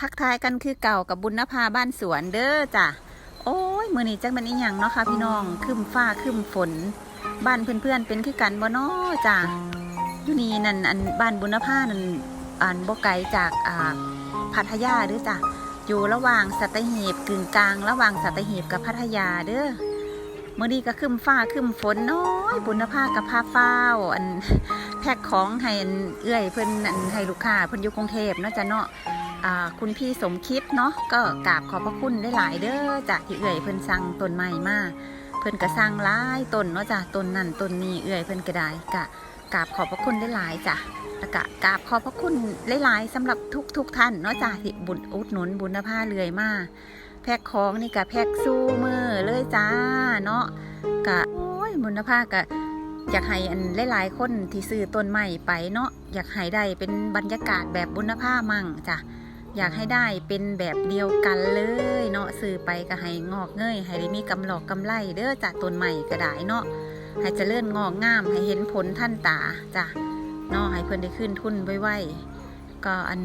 ทักทายกันคือเก่ากับบุญนภาบ้านสวนเด้อจ้ะ โอ้ยมือนี้จักมันอีหยังเนาะค่ะพี่น้องคืมฟ้าคืมฝน บ้านเพื่อนๆเป็นคือกันบ่เนาะจ้ะอยู่นี่นั่นอันบ้านบุญนภานั่นอันบ่ไกลจากอ่าพัทยาเด้อจ้ะอยู่ระหว่างสัตหีบกึ่งกลาง ระหว่างสัตหีบกับพัทยาเด้อมื่อนี้ก็คืมฟ้าคืมฝนน้อยบุญภากับพาฟ้าวอันแพ็คของให้อันเอื้อยเพิ่นอันให้ลูกค้าเพิ่อนอยู่กรุงเทพเนาะจ้ะเนาะ คุณพี่สมคิดเนาะก็กราบขอบพระคุณได้หลายเด้อจ้ะที่เอื้อยเพิ่นสั่งต้นไม้มาเพิ่นก็สั่งหลายต้นเนาะจ้ะต้นนั่นต้นนี้เอื้อยเพิ่นก็ได้กะกราบขอบพระคุณได้หลายจ้ะแล้วก็กราบขอบพระคุณหลายๆสำหรับทุกทุกๆท่านเนาะจ้ะที่บุญอุดหนุนบุญภาเรื่อยมาแพ็คของนี่ก็แพ็คสู้มือเลยจ้าเนาะกะโอ้ยบุญภาก็อยากให้อันหลายๆคนที่ซื้อต้นไม้ไปเนาะอยากให้ได้เป็นบรรยากาศแบบบุญภามั่งจ้ะ อยากให้ได้เป็นแบบเดียวกันเลยเนาะซื้อไปก็ให้งอกเงยให้ได้มีกำหลอกกำไรเด้อจากต้นใหม่ก็ได้เนาะให้เจริญงอกงามให้เห็นผลท่านตาจ้ะเนาะให้เพิ่อนได้ขึ้นทุนไวๆก็อัน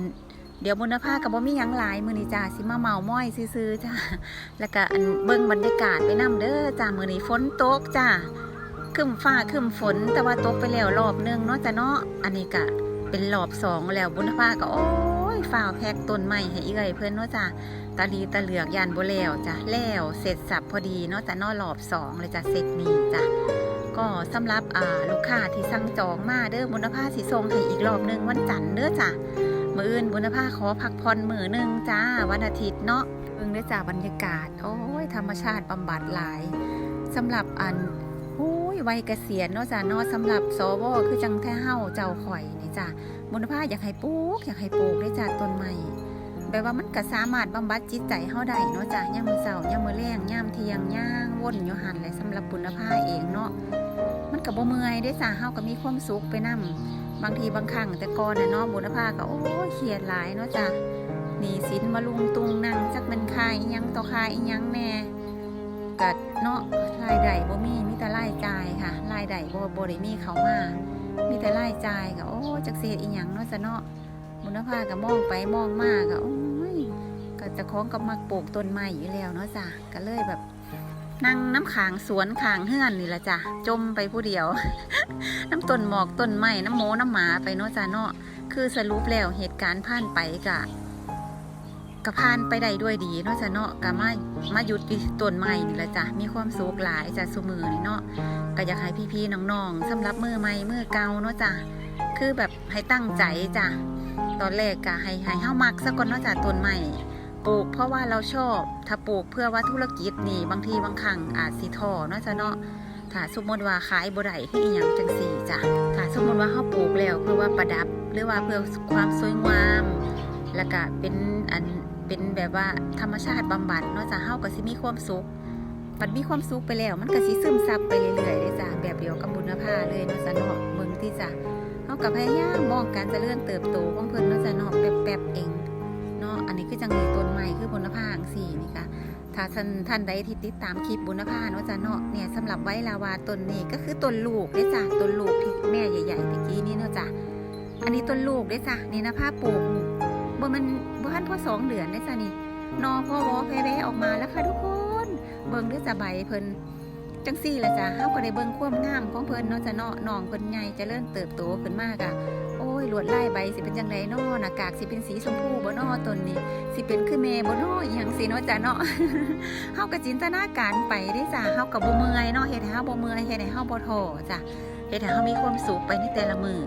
เดี๋ยวบุญภากับบ่มียังหลายมือนี้จ้าสิมาเมาม้อยซื้อๆจ้าแล้วก็อันเบิ่งบรรยากาศไปนํเด้อจ้ามือนี้ฝนตกจ้าครึมฟ้าครึมฝนแต่ว่าตกไปแล้วรอบหนึงเนาะจ้ะเนาะอันนี้ก็เป็นรอบสองแล้วบุญภาก็โอ้ ยฝ่าวแพ็กต้นใหม่ให้เอื้อยเพิ่อนเนาะจ้ะตาดีตาเหลือกยานโบแล้วจ้ะแล้วเสร็จสับพอดีเนาะจ้ะนาะรอบสองเลยจ้ะเสร็จนี้จ้ะก็สำหรับอ่าลูกค้าที่สั่งจองมาเด้อบุญภาสิส่งให้อีกรอบหนึงวันจันทร์เด้อจ้ะมื้ออื่นบุญภาขอพักผ่อนมื้อหนึงจ้าวันอาทิตย์เนาะเบิ่งเด้อจ้ะบรรยากาศ โอ้ยธรรมชาติบำบัดหลายสำหรับอัน วัยเกษียณเนาะจ้ะเนาะสำหรับสวคือจังแท้เฮาเจ้าข่อยนี่จ้ะบุญภาอยากให้ปลูกอยากให้ปลูกได้จ้ะต้นใหม่แปลว่ามันก็สามารถบำบัดจิตใจเฮาได้เนาะจ้ะย่ามมือเช้าย่ามมื้อแลงย่ามเทียงย่างวนอยู่หันและสำหรับบุญภาเองเนาะมันก็บ่เมื่อยได้จ้ะเฮาก็มีความสุขไปนํบางทีบางครั้งแต่ก่อนน่ะเนาะบุญภาก็โอ้เครียดหลายเนาะจ้ะหนี้สินมาลุงตุงนั่งจักเป็นคายอีหยังต่อคายอีหยังแน่กัดเนาะรายได้บ่มีมีแต่รายจ่ายค่ะรา บ่บ่ได้มีเขามา มีแต่รายจ่ายก็โอ้จักเสียอีหยังเนาะจ้ะเนาะบุญภาก็มองไปมองมาก็โอ้ยก็จะคล้องกับมักปลูกต้นไม้อยู่แล้วเนาะจ้ะก็เลยแบบนั่งน้ำขางสวนขางเฮือนนี่ละจ้ะจมไปผู้เดียว น้ำต้นหมอกต้นไม้น้ำโมน้ำหมาไปเนาะจ้ะเนาะคือสรุปแล้วเหตุการณ์ผ่านไปกะ ก็ผ่านไปได้ด้วยดีเนาะจ้ะเนาะก็มามาหยุดที่ต้นไม้นี่ละจ้ะมีความสุขหลายจ้ะสมือนี่เนาะก็อยากให้พี่ๆน้องๆสำหรับมือใหม่มือเก่าเนาะจ้ะคือแบบให้ตั้งใจจ้ะตอนแรกก็ให้ให้เฮามักซะก่อนเนาะจ้ะต้นไม้ปลูกเพราะว่าเราชอบถ้าปลูกเพื่อว่าธุรกิจนี่บางทีบางครั้งอาจสิท้อเนาะจ้ะเนาะถ้าสมมติว่าขายบ่ได้คืออีหยังจังสี่จ้ะถ้าสมมติว่าเฮาปลูกแล้วเพื่อว่าประดับหรือว่าเพื่อความสวยงามแล้วก็เป็นอัน เป็นแบบว่าธรรมชาติบำบัดเนาะจ้ะเฮาก็สิมีความสุขปัดมีความสุขไปแล้วมันก็สิซึมซับไปเรื่อยๆเลยจ้ะแบบเดียวกับบุญภาเลยเนาะจ้ะเนาะเบิ่งที่จ้ะเฮาก็พยายามมองการเจริญเติบโตของเพิ่นเนาะจ้ะเนาะแป๊บๆเองเนาะอันนี้คือจังนี้ต้นใหม่คือบุญภาจังซี่นี่ค่ะถ้าท่านท่านใดที่ติดตามคลิปบุญภาเนาะจ้ะเนาะเนี่ยสำหรับไว้ลาวาต้นนี้ก็คือต้นลูกเด้จ้ะต้นลูกที่แม่ใหญ่ๆตะกี้นี้เนาะจ้ะอันนี้ต้นลูกเด้จ้ะนี่นะภาปลูก บ่มันบ่ทันพอสองเดือนได้จ้ะนี่นอพ่อวอแพ้แพ้ออกมาแล้วค่ะทุกคน เบิ่งเด้วยจ้ะใบเพิ่นจังซี่ล่ะจ้ะเฮาก็ได้เบิ่งความงามของเพิ่นเนาะจ้ะเนาะน้องเพิ่นใหญ่เจริญเติบโตขึ้นมากอะโอ้ยลวดลายใบสิเป็นจังไดเนาะหน้ากากสิเป็นสีชมพูบ่เนาะต้นนี้สิเป็นคือแม่บ่เนาะอีหยังสิเนาะจ้ะเนาะเฮาก็จินตนาการไปได้จ้ะเฮาก็บ่เมื่อยเนาะเฮ็ดให้เฮาบ่เมื่อยเฮ็ดให้เฮาบ่ท้อจ้ะเฮ็ดให้เฮามีความสุขไปในแต่ละมื้อ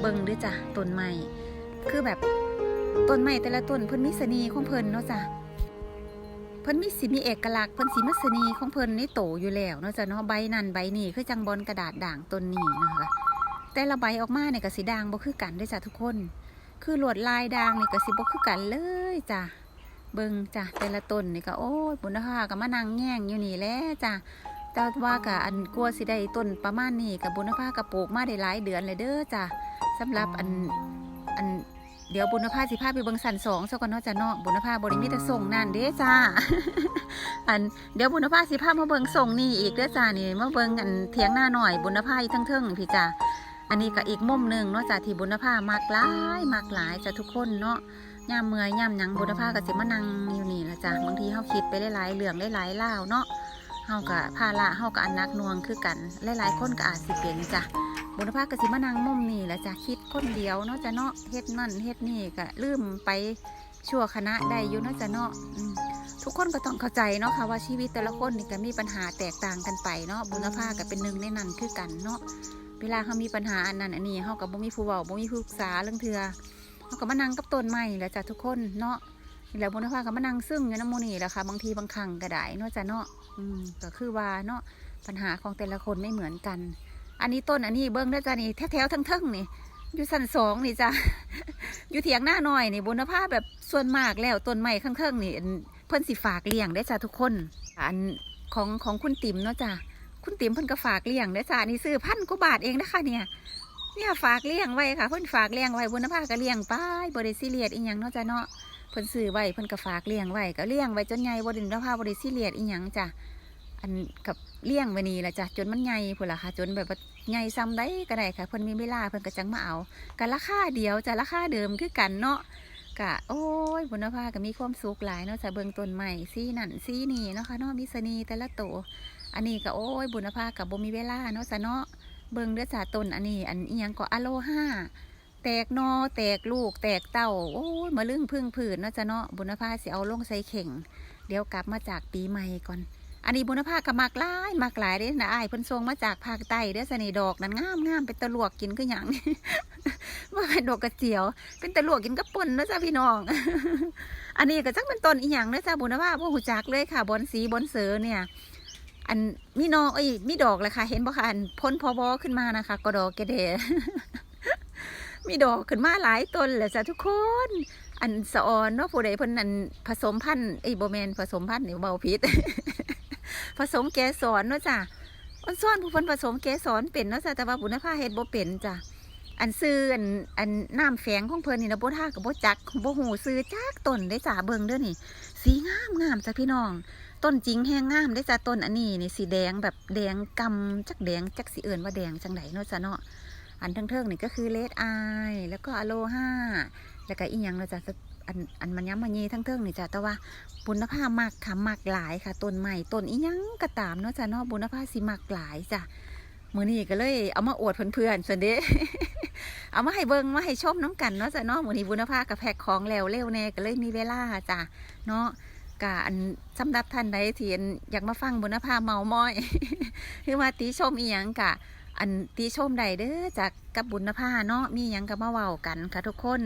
เบิ่งเด้วยจ้ะต้นไม้คือแบบ ต้นไม้แต่ละต้นเพิ่นมีเสน่ห์ของเพิ่นเนาะจ้ะเพิ่นมีสิมีเอกลักษณ์เพิ่นสิมีเสน่ห์ของเพิ่นในโตอยู่แล้วเนาะจ้ะเนาะใบนั่นใบนี่คือจังบอลกระดาษด่างต้นนี้นะคะแต่ละใบออกมาเนี่ยก็สิด่างบ่คือกันเด้วยจ้ะทุกคน คือลวดลายด่างนี่ก็สิบ่คือกันเลยจ้ะเบิ่งจ้ะแต่ละต้นนี่ก็โอ้ยบุญนะคะก็มานั่งแง่งอยู่นี่แหละจ้ะแต่ว่าก็อันกลัวสิได้ต้นประมาณนี้กับบุญภาก็ปลูกมาได้หลายเดือนเลยเด้อจ้ะสำหรับอันอัน เดี๋ยวบุญภาสิภาไปเบิงสันสองซะก่อนเนาะจ้ะเนาะบุญภาบริมีแต่ส่งนั่นเด้จ้า อันเดี๋ยวบุญภาสิภามาเบิงส่งนี่อีกเด้อจ้านี่มาเบิงอันเถียงหน้าหน่อยบุญภาอีทั้งเทิงพี่จ้าอันนี้ก็อีกมุมหนึ่งเนาะจ้าที่บุญภามักหลายมักหลายจ้ะทุกคนเนาะย่ามเมื่อยย่ามหยังบุญภาก็สิมานั่งอยู่นี่ละจ้ะบางทีเฮาคิดไปหลายๆเรื่องหลายๆเล่าเนาะเฮาก็ภาระเฮาก็อันนักนวงคือกันหลายๆคนก็อาจสิเป็นจ้ะ บุญภาก็สิมานั่งมุมนี่ละจะคิดคนเดียวเนาะจะเนาะเฮ็ดนั่นเฮ็ดนี่ก็ลืมไปชั่วคณะได้อยู่เนาะจะเนาะทุกคนก็ต้องเข้าใจเนาะค่ะว่าชีวิตแต่ละคนนี่ก็มีปัญหาแตกต่างกันไปเนาะบุญภาก็เป็นหนึ่งในนั้นคือกันเนาะเวลาเขามีปัญหาอันนั้นอันนี้เฮาก็บ่มีผู้เว้าบ่มีผู้ปรึกษาเรื่องเทื่อเขาก็มานั่งกับต้นไม้แหล้วจ้ะทุกคนเนาะนี่แหล้วบุญภาก็มานั่งซึ่งอยู่น้ำมูนี่แหละค่ะบางทีบางครั้งก็ได้เนาะจ้ะเนาะอืมก็คือว่าเนาะปัญหาของแต่ละคนไม่เหมือนกัน อันนี้ต้นอันนี้เบิ้งได้จ้ะนี่แถวๆทั้งๆนี่อยู่สันสองนี่จ้ะอยู่เถียงหน้าหน่อยนี่บุญภาแบบส่วนมากแล้วต้นไม้ข้างๆนี่อันเพิ่นสิฝากเลี้ยงได้จ้ะทุกคนอันของของคุณติ๋มเนาะจ้ะคุณติ๋มเพิ่นก็ฝากเลี้ยงได้จ้ะนี่ซื้อพันกว่าบาทเองนะคะเนี่ยเนี่ยฝากเลี้ยงไว้ค่ะเพิ่นฝากเลี้ยงไว้บุญภาก็เลี้ยงไปบริสิเลียดอีหยังเนาะจ้ะเนาะเพิ่นซื้อไว้เพิ่นก็ฝากเลี้ยงไว้ก็เลี้ยงไว้จนใหญ่บ่ไดินภาบริสิเลียดอีหยังจ้ะ อันกับเลี้ยงไว้นี่ละจ้ะจนมันใหญ่พุ่นล่ะค่ะ จนแบบว่าใหญ่ซ้ำได้ก็ได้ค่ะเพิ่นมีเวลาเพิ่นก็จังมาเอาก็ราคาเดียวจ้ะราคาเดิมคือกันเนาะกะโอ้ยบุญภาก็มีความสุขหลายเนาะจ้ะเบิ่งต้นใหม่สีนั่นสีนี่เนาะค่ะเนาะมีสนีแต่ละตัวอันนี้ก็โอ้ยบุญภาก็บ่มีเวลาเนาะจ้ะเนาะเบิ่งเด้อจ้าต้นอันนี้ อันเอียงก็อะโลห้าแตกนอแตกลูก แตกเต้าโอ้ยมาลึงพึ่งผืนเนาะจ้ะเนาะบุญภาสิเอาลงใส่เข่ง เดี๋ยวกลับมาจากปีใหม่ก่อน อันนี้บุญภาก็มักหลายมักหลายเด้นะไอ้เพิ่นส่งมาจากภาคใต้เด้อสนิดอกนั้นงามงามเป็นตะลวกกินก็หยังว่าเป็นดอกกระเจียว เป็นตะลวกกินกระป่นนะจ้าพี่น้อง อันนี้ก็จักเป็นต้นอีหยังเนาะจ้าบุญภาบ่ฮู้จักเลยค่ะบอนสีบอนเสือเนี่ย อันมีน้องเอ้ยมีดอกเลยค่ะ เห็นบ่คะอันพ้นพอบอขึ้นมานะคะ ก็ดอกแกเดมีดอกขึ้นมาหลายต้นแหละจ้ะทุกคน อันสะออนเนาะผู้ใดเพิ่นอันผสมพันธุ์ไอ้ยบ่แมนผสมพันธุ์นี่เบาผิด ผสมแกสอนเนาะจ้ะอันซ่อนผู้เพิ่นผสมแกสอนเป็นเนาะจ้ะแต่ว่าบุญภาเฮ็ดบ่เป็นจ้ะอันซื้ออันอันน้ำแฝงของเพิ่นนี่นะบ่ท่ากับบ่จักบ่หูซื้อจักต้นได้จ้ะเบิ่งเด้อนี่ สีงามงามจ้ะพี่น้อง ต้นจริงแห้งงามได้จ้ะต้นอันนี้นี่สีแดงแบบแดงกำจักแดงจักสีเอื่นว่าแดงจังไหนเนาะจ้ะเนาะอันเทิงๆนี่ก็คือเลดอายแล้วก็อโลฮาแล้วก็อีหยังเนาะจ้ะ อันอันมันย้ำมันเยีทั้งเทิงนี่จ้ะแต่ว่าบุญภาพมักค่ะมักหลายค่ะต้นใหม่ต้นอีหยังก็ตามเนาะจ้ะเนาะบุญภาพสิมักหลายจ้ะมือนี้ก็เลยเอามาอวดเพื่อนๆส่วนเด้เอามาให้เบิงมาให้ชมน้ำกันเนาะจ้ะเนาะมือนี้บุญภาพกับแพ็คของแล้วเร็วแน่ก็เลยมีเวลาจ้ะเนาะกอันสำหรับท่านใดที่อันอยากมาฟังบุญภาพเมามอยหรือว่าติชมอีหยังกะอันติชมใดเด้อจากกับบุญภาเนาะมีหยังก็มาเว้ากันค่ะทุกคน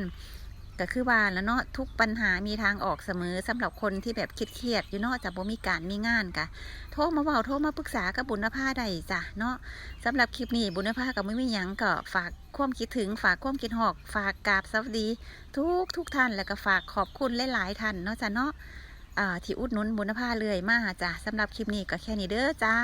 ก็คือว่าแล้วเนาะทุกปัญหามีทางออกเสมอสำหรับคนที่แบบเครียดๆอยู่เนาะจากบ่มีการมีงานกะโทรมาเว้าโทรมาปรึกษากับบุญภาได้จ้ะเนาะสำหรับคลิปนี้บุญภาก็ไม่มีหยังก็ฝากความคิดถึงฝากความคิดหอก ฝากกราบสวัสดี ทุกทุกท่านแล้วก็ฝากขอบคุณหลายๆท่านเนาะจ้ะเนาะที่อุดหนุนบุญภาเลยมากจ้ะสำหรับคลิปนี้ก็แค่นี้เด้อจ้า